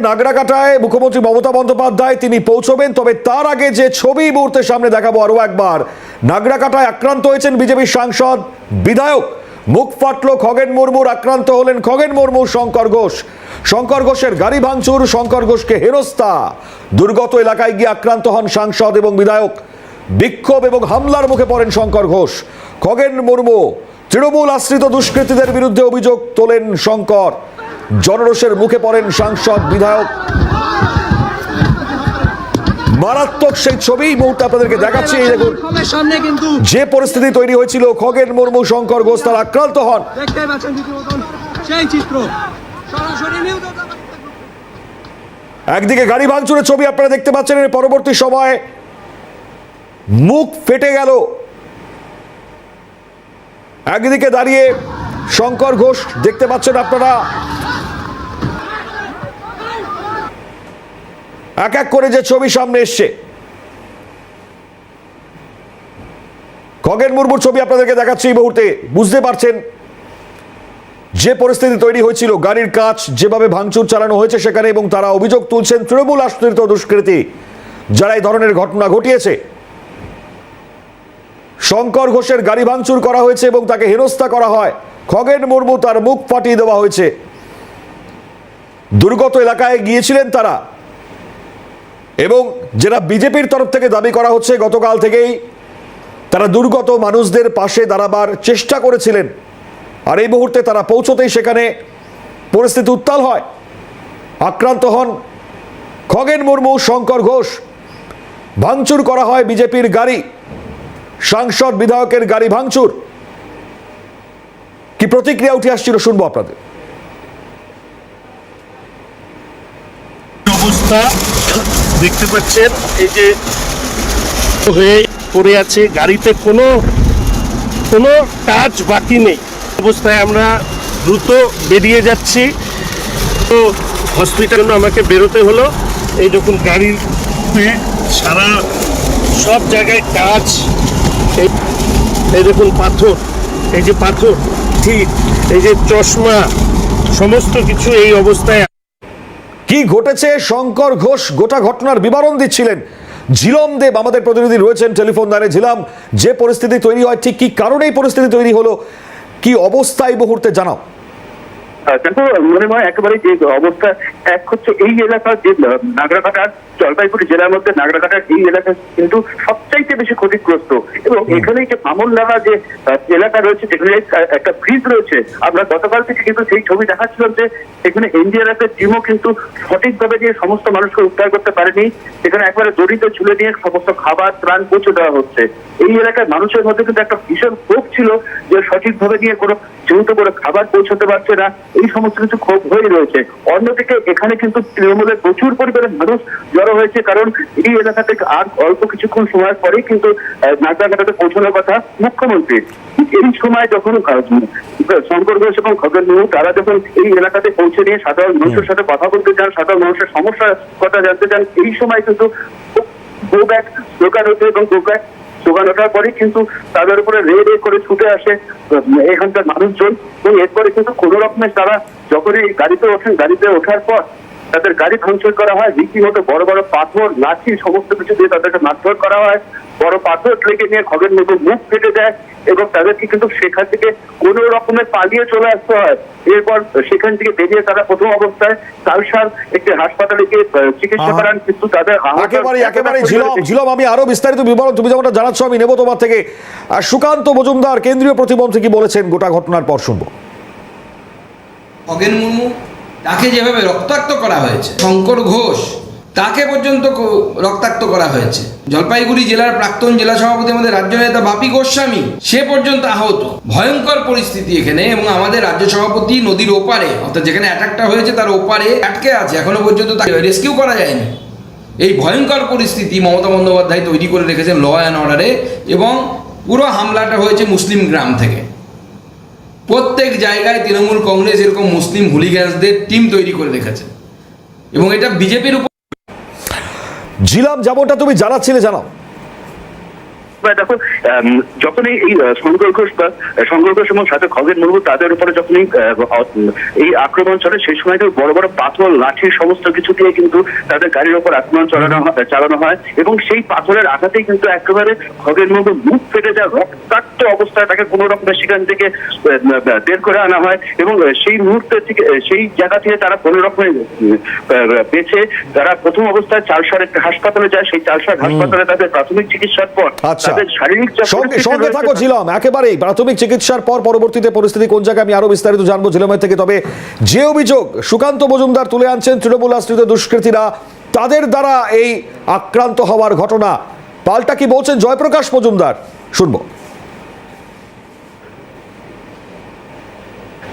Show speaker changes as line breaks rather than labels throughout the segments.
নাগরাকাটায় মুখ্যমন্ত্রী মমতা বন্দ্যোপাধ্যায় তিনি পৌঁছবেন, তবে তার আগে যে ছবি মুহূর্তে সামনে দেখাবো আরও একবার। নাগরাকাটায় আক্রান্ত হয়েছেন বিজেপির সাংসদ বিধায়ক। মুখ ফাটলো খগেন মুর্মুর, আক্রান্ত হলেন খগেন মুর্মু শঙ্কর ঘোষ। শঙ্কর ঘোষের গাড়ি ভাঙচুর, শঙ্কর ঘোষকে হেনস্থা। দুর্গত এলাকায় গিয়ে আক্রান্ত হন সাংসদ এবং বিধায়ক। বিক্ষোভ এবং হামলার মুখে পড়েন শঙ্কর ঘোষ। খগেন মুর্মু, তৃণমূল আশ্রিত দুষ্কৃতীদের বিরুদ্ধে অভিযোগ তোলেন শঙ্কর। জনরোষের মুখে পড়েন সাংসদ বিধায়ক। মারাত্মক সেই ছবি এই মুহূর্তে আপনাদেরকে দেখাচ্ছি এই দেখুন। যে পরিস্থিতি তৈরি হয়েছিল খগেন মুর্মু শঙ্কর ঘোষ তারা আক্রান্ত হন।
সেই চিত্র।
একদিকে গাড়ি ভাঙচুরের ছবি আপনারা দেখতে পাচ্ছেন এর পরবর্তী সময়ে মুখ ফেটে গেল। একদিকে দাঁড়িয়ে শঙ্কর ঘোষ দেখতে পাচ্ছেন আপনারা এক এক করে যে ছবি সামনে এসছে। খগেন মুর্মুর ছবি আপনাদেরকে দেখাচ্ছি এই মুহূর্তে। বুঝতে পারছেন যে পরিস্থিতি তৈরি হয়েছিল, গাড়ির কাজ যেভাবে ভাঙচুর চালানো হয়েছে সেখানে এবং তারা অভিযোগ তুলছেন তৃণমূল আশ্রিত দুষ্কৃতী যারা এই ধরনের ঘটনা ঘটিয়েছে। শঙ্কর ঘোষের গাড়ি ভাঙচুর করা হয়েছে এবং তাকে হেনস্থা করা হয়। খগেন মুর্মু তার মুখ ফাটিয়ে দেওয়া হয়েছে। দুর্গত এলাকায় গিয়েছিলেন তারা। এবং যেটা বিজেপির তরফ থেকে দাবি করা হচ্ছে, গতকাল থেকেই তারা দুর্গত মানুষদের পাশে দাঁড়াবার চেষ্টা করেছিলেন। আর এই মুহূর্তে তারা পৌঁছতেই সেখানে পরিস্থিতি উত্তাল হয়। আক্রান্ত হন খগেন মুর্মু, শঙ্কর ঘোষ। ভাঙচুর করা হয় বিজেপির গাড়ি। সাংসদ বিধায়কের গাড়ি ভাঙচুর। কি প্রতিক্রিয়া উঠে আসছিল শুনব আপনাদের।
অবস্থা দেখতে পাচ্ছেন, এই যে হয়ে পড়ে আছে, গাড়িতে কোনো কোনো কাজ বাকি নেই। অবস্থায় আমরা দ্রুত বেরিয়ে যাচ্ছি। তো হসপিটাল আমাকে বেরোতে হলো। এই যখন গাড়ির সারা সব জায়গায় কাজ। এই দেখুন, পাথর, এই যে পাথর, ঠিক, এই যে চশমা, সমস্ত কিছু এই অবস্থায়
কি ঘটেছে? শঙ্কর ঘোষ গোটা ঘটনার বিবরণ দিচ্ছিলেন। ঝিলম দেব আমাদের প্রতিনিধি রয়েছেন টেলিফোন দ্বারে ঝিলাম, যে পরিস্থিতি তৈরি হয়, ঠিক কি কারণে এই পরিস্থিতি তৈরি হলো? কি অবস্থা এই মুহূর্তে জানাও।
কিন্তু মনে হয় একেবারে যে অবস্থা এক হচ্ছে এই এলাকার যে নাগরাকাটার জলপাইগুড়ি জেলার মধ্যে নাগরাকাটার এই এলাকা কিন্তু সবচাইতে বেশি ক্ষতিগ্রস্ত। এবং এখানে যে মামুল নামা যে এলাকা রয়েছে যেখানে একটা ব্রিজ রয়েছে আমরা গতকাল থেকে কিন্তু সেই ছবি দেখাচ্ছিলাম যে এখানে এনডিআরএফ এর টিমও কিন্তু সঠিকভাবে যে সমস্ত মানুষকে উদ্ধার করতে পারেনি সেখানে একবারে দড়িতে ঝুলে নিয়ে সমস্ত খাবার ত্রাণ পৌঁছে দেওয়া হচ্ছে। এই এলাকার মানুষের মধ্যে কিন্তু একটা ভীষণ ক্ষোভ ছিল যে সঠিকভাবে নিয়ে কোনো যেহেতু করে খাবার পৌঁছতে পারছে না। এই সমস্ত কিছু ক্ষোভ হয়ে রয়েছে। অন্যদিকে এখানে কিন্তু তৃণমূলের প্রচুর পরিমাণে মানুষ জড়ো হয়েছে কারণ এই এলাকা থেকে আর অল্প কিছুক্ষণ সময় পরেই কিন্তু আহ, নাগরাকাটাতে পৌঁছানোর কথা মুখ্যমন্ত্রী। এই সময় যখন শঙ্কর ঘোষ এবং খগেন মুর্মু তারা যখন এই এলাকাতে পৌঁছে নিয়ে সাধারণ মানুষের সাথে কথা বলতে চান সাধারণ মানুষের সমস্যার কথা জানতে চান এই সময় কিন্তু গো ব্যাক স্লোগান হচ্ছে এবং গো ব্যাক স্লোগান ওঠার পরে কিন্তু তাদের উপরে রে রে করে ছুটে আসে এখানকার মানুষজন। এবং এরপরে কিন্তু কোন রকমের তারা যখনই গাড়িতে ওঠেন গাড়িতে ওঠার পর তাদের গাড়ি ভাঙচুর করা হয় রীতিমতো বড় বড় পাথর লাঠি সমস্ত কিছু দিয়ে তাদেরকে মারধর করা হয়। বড় পাথর লেগে নিয়ে খগেন মুখে মুখ কেটে দেয় এবং তাদেরকে কিন্তু সেখান থেকে কোন রকমের পালিয়ে চলে আসতে হয়। এরপর সেখান থেকে বেরিয়ে তারা প্রথম অবস্থায় তালসার একটি হাসপাতালে গিয়ে চিকিৎসা করান কিন্তু তাদের আহত-
একেবারে একেবারে ঝিলম ঝিলম আমি আরও বিস্তারিত বিবরণ তুমি যেমনটা জানাচ্ছ আমি নেব তোমার থেকে। আর সুকান্ত মজুমদার কেন্দ্রীয় প্রতিমন্ত্রী কি বলেছেন? গোটা ঘটনার পর শুনব।
খগেন মুর্মু তাকে যেভাবে রক্তাক্ত করা হয়েছে, শঙ্কর ঘোষ, তাকে পর্যন্ত রক্তাক্ত করা হয়েছে। জলপাইগুড়ি জেলার প্রাক্তন জেলা সভাপতি আমাদের রাজ্য নেতা বাপি গোস্বামী, সে পর্যন্ত আহত। ভয়ঙ্কর পরিস্থিতি এখানে এবং আমাদের রাজ্য সভাপতি নদীর ওপারে, অর্থাৎ যেখানে অ্যাটাকটা হয়েছে তার ওপারে আটকে আছে, এখনও পর্যন্ত তাকে রেস্কিউ করা যায়নি। এই ভয়ঙ্কর পরিস্থিতি মমতা বন্দ্যোপাধ্যায় তৈরি করে রেখেছেন ল অ্যান্ড অর্ডারে এবং পুরো হামলাটা হয়েছে মুসলিম গ্রাম থেকে। প্রত্যেক জায়গায় তৃণমূল কংগ্রেস এরকম মুসলিম হুলিগ্যান্সদের টিম তৈরি করে রেখেছে। এবং এটা বিজেপির উপর
জিলাম যাবটা তুমি জানাচ্ছিলে, জানাও।
সময় দেখো যখনই এই ঘোষ বা ঘোষ এবং সাথে খগেন মুর্মু তাদের উপরে যখনই এই আক্রমণ চলে সেই সময় বড় বড় পাথর লাঠি সমস্ত কিছু দিয়ে কিন্তু তাদের গাড়ির উপর আক্রমণ চালানো হয়- চালানো হয় এবং সেই পাথরের আঘাতেই কিন্তু একেবারে খগেন মুর্মু মুখ ফেটে যায় রক্তাক্ত অবস্থায় তাকে কোনো রকমের সেখান থেকে বের করে আনা হয় এবং সেই মুহূর্তে থেকে সেই জায়গা থেকে তারা কোনো রকমের বেঁচে তারা প্রথম অবস্থায় চালসার একটা হাসপাতালে যায় সেই চালসার হাসপাতালে তাদের প্রাথমিক চিকিৎসার পর
আচ্ছা।
শারীরিক
সঙ্গে থাকো একেবারেই প্রাথমিক চিকিৎসার পর পরবর্তীতে পরিস্থিতি কোন জায়গায় আমি আরও বিস্তারিত জানব ঝিলামের থেকে। তবে যে অভিযোগ সুকান্ত মজুমদার তুলে আনছেন তৃণমূল আশ্রিত দুষ্কৃতীরা তাদের দ্বারা এই আক্রান্ত হওয়ার ঘটনা পাল্টা কি বলছেন জয়প্রকাশ মজুমদার? শুনব।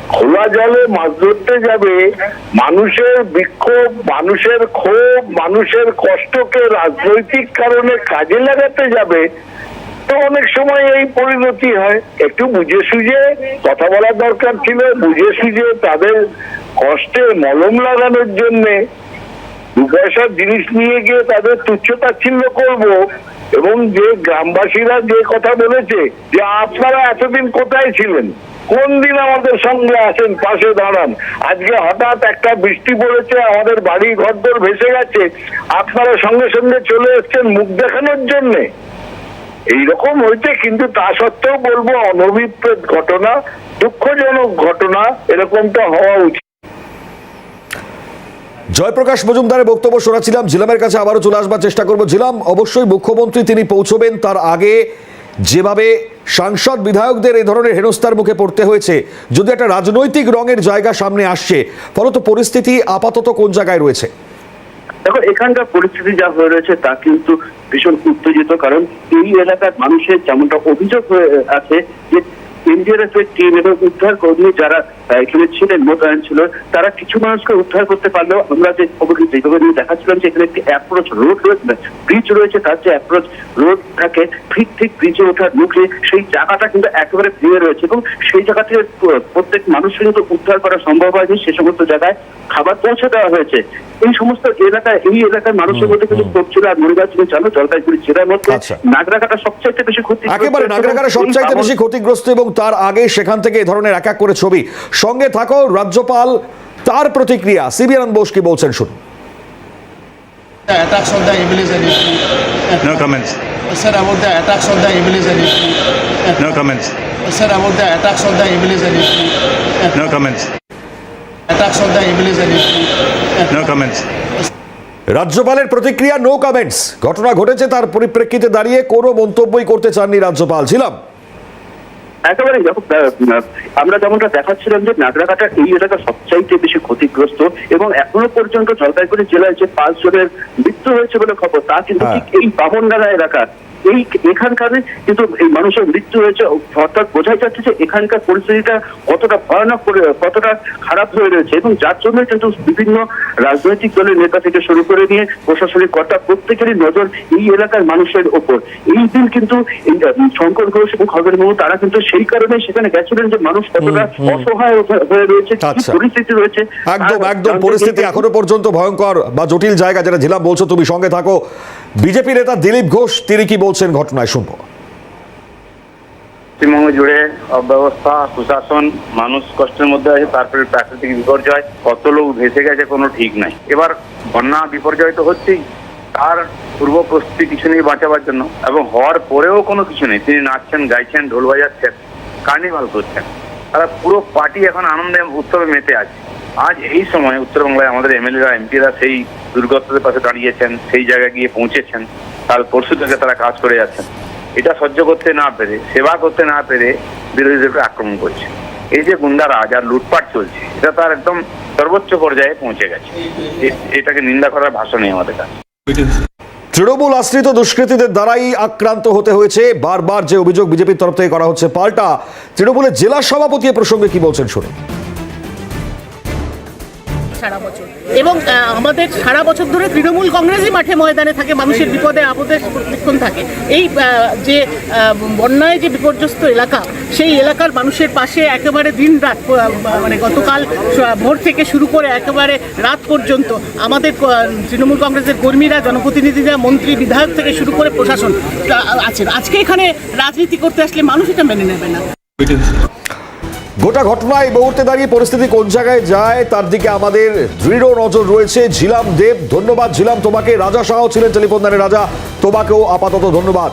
খোলা জলে মাছ ধরতে যাবে মানুষের বিক্ষোভ মানুষের ক্ষোভ মানুষের কষ্টকে রাজনৈতিক কারণে কাজে লাগাতে যাবে তো অনেক সময় এই পরিণতি হয়। একটু বুঝে সুঝে কথা বলার দরকার ছিল, বুঝে সুঝে তাদের কষ্টে মলম লাগানোর জন্যে দু পয়সার জিনিস নিয়ে গিয়ে তাদের তুচ্ছ তাচ্ছিল্য করব এবং যে গ্রামবাসীরা যে কথা বলেছে যে আপনারা এতদিন কোথায় ছিলেন? কোন দিন আমাদের সঙ্গে আসেন পাশে দাঁড়ান। আজকে হঠাৎ একটা বৃষ্টি পড়েছে, আমাদের বাড়ি ঘরদোর ভেসে গেছে। আপনারা সঙ্গে সঙ্গে চলে এসছেন মুখ দেখানোর জন্যে। এইরকম হয়েছে, কিন্তু তা সত্ত্বেও বলব অনভিপ্রেত ঘটনা, দুঃখজনক ঘটনা, এরকমটা হওয়া উচিত।
জয়প্রকাশ মজুমদারের বক্তব্য শোনাচ্ছিলাম জিলামের কাছে আবারও চলে আসবার চেষ্টা করব। জিলাম অবশ্যই মুখ্যমন্ত্রী তিনি পৌঁছবেন, তার আগে যেভাবে সাংসদ বিধায়কদের এই ধরনের হেনস্থার মুখে পড়তে হয়েছে, যদি একটা রাজনৈতিক রঙের জায়গা সামনে আসছে ফলত পরিস্থিতি আপাতত কোন জায়গায় রয়েছে?
দেখো, এখানকার পরিস্থিতি যা হয়ে রয়েছে তা কিন্তু ভীষণ উত্তেজিত, কারণ এই এলাকার মানুষের যেমনটা অভিযোগ হয়ে আছে যে এনডিআরএফ এর টিম এবং উদ্ধার কর্মী যারা এখানে ছিলেন মোতায়েন ছিল তারা কিছু মানুষকে উদ্ধার করতে পারলেও আমরা যে খবর যেভাবে নিয়ে দেখাচ্ছিলাম যে এখানে একটি অ্যাপ্রোচ রোড রয়েছে ব্রিজ রয়েছে তার যে অ্যাপ্রোচ রোড থাকে ঠিক ঠিক ব্রিজে ওঠার মুখে সেই জায়গাটা কিন্তু একেবারে ভেঙে রয়েছে এবং সেই জায়গা থেকে প্রত্যেক মানুষকে কিন্তু উদ্ধার করা সম্ভব হয়নি। সে সমস্ত জায়গায় খাবার পৌঁছে দেওয়া হয়েছে। এই সমস্ত এলাকায় এই এলাকার মানুষের মধ্যে কিন্তু ক্ষোভ ছিল আর মরিগাছ তুমি জানো জলপাইগুড়ি জেলার মধ্যে
আচ্ছা।
নাগরাকাটা সবচাইতে বেশি ক্ষতি
একেবারে সবচাইতে বেশি ক্ষতিগ্রস্ত এবং তার আগে সেখান থেকে এ ধরনের এক এক করে ছবি। সঙ্গে থাকো রাজ্যপাল তার প্রতিক্রিয়া। সিবিআন বোস কি বলছেন শুনুন। রাজ্যপালের প্রতিক্রিয়া নো কমেন্টস ঘটনা ঘটেছে তার পরিপ্রেক্ষিতে দাঁড়িয়ে কোনো মন্তব্যই করতে চাননি রাজ্যপাল। ছিলাম।
একেবারে দেখো, আমরা যেমনটা দেখাচ্ছিলাম যে নাগরাকাটা এই এলাকা সবচাইতে বেশি ক্ষতিগ্রস্ত এবং এখনও পর্যন্ত জলপাইগুড়ি জেলায় যে পাঁচ জনের মৃত্যু হয়েছে বলে খবর তা কিন্তু
হ্যাঁ।
ঠিক এই বামনডাঙ্গা এলাকা এই এখানকার কিন্তু এই মানুষের মৃত্যু হয়েছে অর্থাৎ বোঝাই যাচ্ছে যে এখানকার পরিস্থিতিটা কতটা ভয়ানক করে কতটা খারাপ হয়ে রয়েছে এবং যার জন্য কিন্তু বিভিন্ন রাজনৈতিক দলের নেতা থেকে শুরু করে নিয়ে প্রশাসনিক কর্তা প্রত্যেকেরই নজর এই এলাকার মানুষের ওপর। এই দিন কিন্তু শঙ্কর ঘোষ এবং খগেন মুর্মু তারা কিন্তু সেই কারণে সেখানে গেছিলেন যে মানুষ কতটা অসহায় হয়ে- রয়েছে
আচ্ছা।
পরিস্থিতি রয়েছে।
একদম একদম পরিস্থিতি এখনও পর্যন্ত ভয়ঙ্কর বা জটিল জায়গা যেটা ঝিলাম বলছো তুমি সঙ্গে থাকো। বিজেপি নেতা দিলীপ ঘোষ তিনি কি বলছেন? ঘটনায় শুনব।
পশ্চিমবঙ্গ জুড়ে অব্যবস্থা কুশাসন মানুষ কষ্টের মধ্যে আছে তারপরে প্রাকৃতিক বিপর্যয়, কত লোক ভেসে গেছে কোনো ঠিক নাই। এবার বন্যা বিপর্যয় তো হচ্ছেই, তার পূর্ব প্রস্তুতি কিছু নেই বাঁচাবার জন্য, এবং হওয়ার পরেও কোনো কিছু নেই। তিনি নাচছেন, গাইছেন, ঢোল বাজাচ্ছেন, কার্নিভাল করছেন। তারা পুরো পার্টি এখন আনন্দে উৎসবে মেতে আছে। আজ এই সময় উত্তরবঙ্গায় আমাদের এমএলএরা, এমপিরা সেই দুর্গতদের পাশে দাঁড়িয়েছেন, সেই জায়গায় গিয়ে পৌঁছেছেন। কাল পরশু থেকে তারা কাজ করে যাচ্ছেন এটা সহ্য করতে না পেরে, সেবা করতে না পেরে বিরোধীদেরকে আক্রমণ করছে। এই যে গুন্ডারাজ আর লুটপাট চলছে, এটা তার একদম সর্বোচ্চ পর্যায়ে পৌঁছে গেছে। এটাকে নিন্দা করার ভাষা নেই আমাদের কাছে।
তৃণমূল আশ্রিত দুষ্কৃতীদের দ্বারাই আক্রান্ত হতে হয়েছে। বারবার যে অভিযোগ বিজেপির তরফ থেকে করা হচ্ছে, পাল্টা। তৃণমূলের জেলা সভাপতি এ প্রসঙ্গে কি বলছেন শুনুন।
সারা বছর। এবং আমাদের সারা বছর ধরে তৃণমূল কংগ্রেসই মাঠে ময়দানে থাকে, মানুষের বিপদে, আপদে প্রত্যেকক্ষণ থাকে। এই যে বন্যায় যে বিপর্যস্ত এলাকা, সেই এলাকার মানুষের পাশে একেবারে দিন রাত মানে গতকাল ভোর থেকে শুরু করে একেবারে রাত পর্যন্ত আমাদের তৃণমূল কংগ্রেসের কর্মীরা, জনপ্রতিনিধিরা, মন্ত্রী, বিধায়ক থেকে শুরু করে প্রশাসন আছেন। আজকে এখানে রাজনীতি করতে আসলে মানুষ এটা মেনে নেবে না।
গোটা ঘটনা এই মুহূর্তে দাঁড়িয়ে পরিস্থিতি কোন জায়গায় যায়, তার দিকে আমাদের দৃঢ় নজর রয়েছে। ঝিলাম দেব, ধন্যবাদ। ঝিলাম, তোমাকে রাজা সাহাও ছিলেন টেলিফোন দানে রাজা, তোমাকেও আপাতত ধন্যবাদ।